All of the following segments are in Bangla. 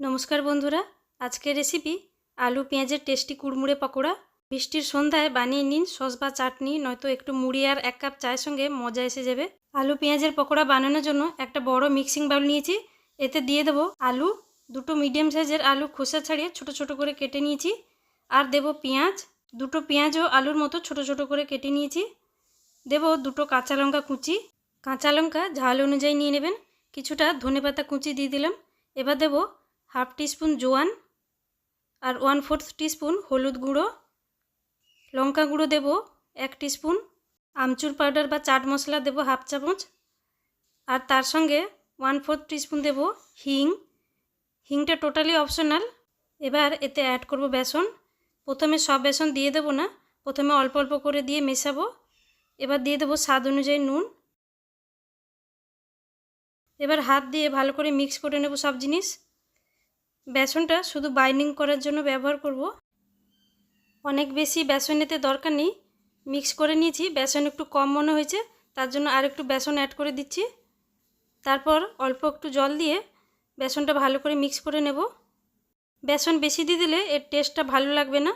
নমস্কার বন্ধুরা, আজকের রেসিপি আলু, পেঁয়াজের টেস্টি কুড়মুড়ে পকোড়া। বৃষ্টির সন্ধ্যায় বানিয়ে নিন সস বা চাটনি, নয়তো একটু মুড়ি আর এক কাপ চায়ের সঙ্গে মজা এসে যাবে। আলু, পেঁয়াজের পকোড়া বানানোর জন্য একটা বড় মিক্সিং বাউল নিয়েছি। এতে দিয়ে দেবো আলু, দুটো মিডিয়াম সাইজের আলু খোসা ছাড়িয়ে ছোট ছোট করে কেটে নিয়েছি। আর দেব পেঁয়াজ, দুটো পেঁয়াজও আলুর মতো ছোট ছোট করে কেটে নিয়েছি। দেব দুটো কাঁচা লঙ্কা কুচি। কাঁচা লঙ্কা ঝাল অনুযায়ী নিয়ে নেবেন। কিছুটা ধনেপাতা কুচি দিয়ে দিলাম। এবার দেব হাফ টিস্পুন জোয়ান আর ওয়ান ফোর্থ টিস্পুন হলুদ গুঁড়ো। লঙ্কা গুঁড়ো দেব এক টিস্পুন। আমচুর পাউডার বা চাট মশলা দেব হাফ চামচ। আর তার সঙ্গে ওয়ান ফোর্থ টিস্পুন দেব হিং। হিংটা টোটালি অপশনাল। এবার এতে অ্যাড করব বেসন। প্রথমে সব বেসন দিয়ে দেবো না, প্রথমে অল্প অল্প করে দিয়ে মেশাবো। এবার দিয়ে দেবো স্বাদ অনুযায়ী নুন। এবার হাত দিয়ে ভালো করে মিক্স করে নেব সব জিনিস। বেসনটা শুধু বাইন্ডিং করার জন্য ব্যবহার করব। অনেক বেশি বেসন এতে দরকার নেই। মিক্স করে নিয়েছি, বেসন একটু কম মনে হয়েছে, তার জন্য আর একটু বেসন অ্যাড করে দিচ্ছি। তারপর অল্প একটু জল দিয়ে বেসনটা ভালো করে মিক্স করে নেব। বেসন বেশি দিয়ে দিলে এর টেস্টটা ভালো লাগবে না।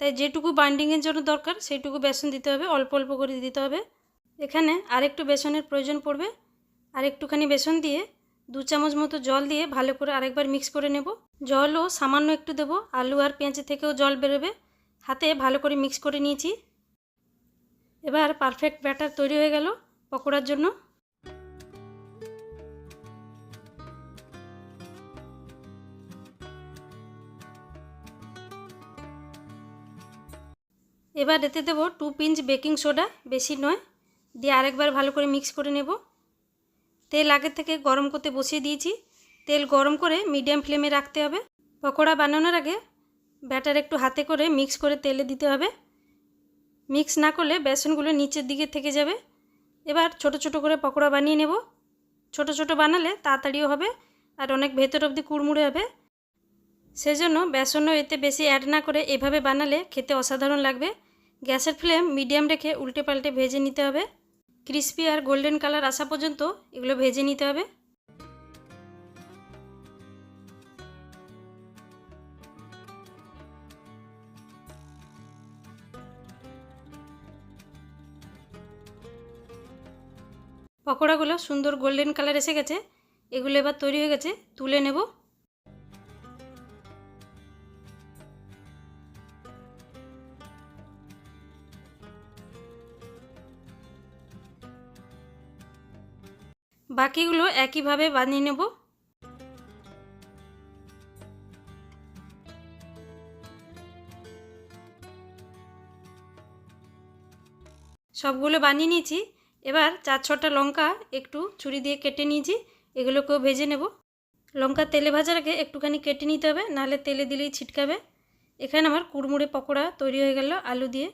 তাই যেটুকু বাইন্ডিংয়ের জন্য দরকার, সেইটুকু বেসন দিতে হবে, অল্প অল্প করে দিতে হবে। এখানে আরেকটু বেসনের প্রয়োজন পড়বে। আর একটুখানি বেসন দিয়ে দু চামচ মতো জল দিয়ে ভালো করে আরেকবার মিক্স করে নেব। জলও সামান্য একটু দেবো। আলু আর পেঁয়াজের থেকেও জল বেরোবে। হাতে ভালো করে মিক্স করে নিয়েছি। এবার পারফেক্ট ব্যাটার তৈরি হয়ে গেল পকোড়ার জন্য। এবার এতে দেবো টু পিঞ্চ বেকিং সোডা বেশি নয়। দিয়ে আরেকবার ভালো করে মিক্স করে নেব। তেল আগের থেকে গরম করতে বসিয়ে দিয়েছি। তেল গরম করে মিডিয়াম ফ্লেমে রাখতে হবে। পকোড়া বানানোর আগে ব্যাটার একটু হাতে করে মিক্স করে তেলে দিতে হবে। মিক্স না করলে বেসনগুলো নিচের দিকে থেকে যাবে। এবার ছোট ছোট করে পকোড়া বানিয়ে নেব। ছোট ছোট বানালে তাড়াতাড়িও হবে আর অনেক ভেতর অবধি কুড়মুড়ে হবে। সেজন্য বেসনও এতে বেশি অ্যাড না করে এভাবে বানালে খেতে অসাধারণ লাগবে। গ্যাসের ফ্লেম মিডিয়াম রেখে উল্টে পাল্টে ভেজে নিতে হবে। ক্রিস্পি আর গোল্ডেন কালার আসা পর্যন্ত এগুলো ভেজে নিতে হবে। পকোড়াগুলো সুন্দর গোল্ডেন কালার এসে গেছে। এগুলো এবার তৈরি হয়ে গেছে, তুলে নেব। বাকিগুলো একইভাবে বানিয়ে নেব। সবগুলো বানিয়ে নিয়েছি। এবার চার ছটা লঙ্কা একটু ছুরি দিয়ে কেটে নিয়েছি। এগুলোকেও ভেজে নেব। লঙ্কা তেলে ভাজার আগে একটুখানি কেটে নিতে হবে, নাহলে তেলে দিলেই ছিটকাবে। এখানে আমার কুড়মুড়ে পকোড়া তৈরি হয়ে গেল আলু দিয়ে।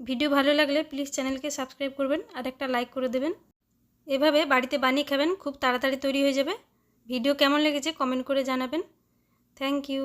ভিডিও ভালো লাগলে প্লিজ চ্যানেলকে সাবস্ক্রাইব করবেন আর একটা লাইক করে দেবেন। এভাবে বাড়িতে বানিয়ে খাবেন, খুব তাড়াতাড়ি তৈরি হয়ে যাবে। ভিডিও কেমন লেগেছে কমেন্ট করে জানাবেন। Thank you.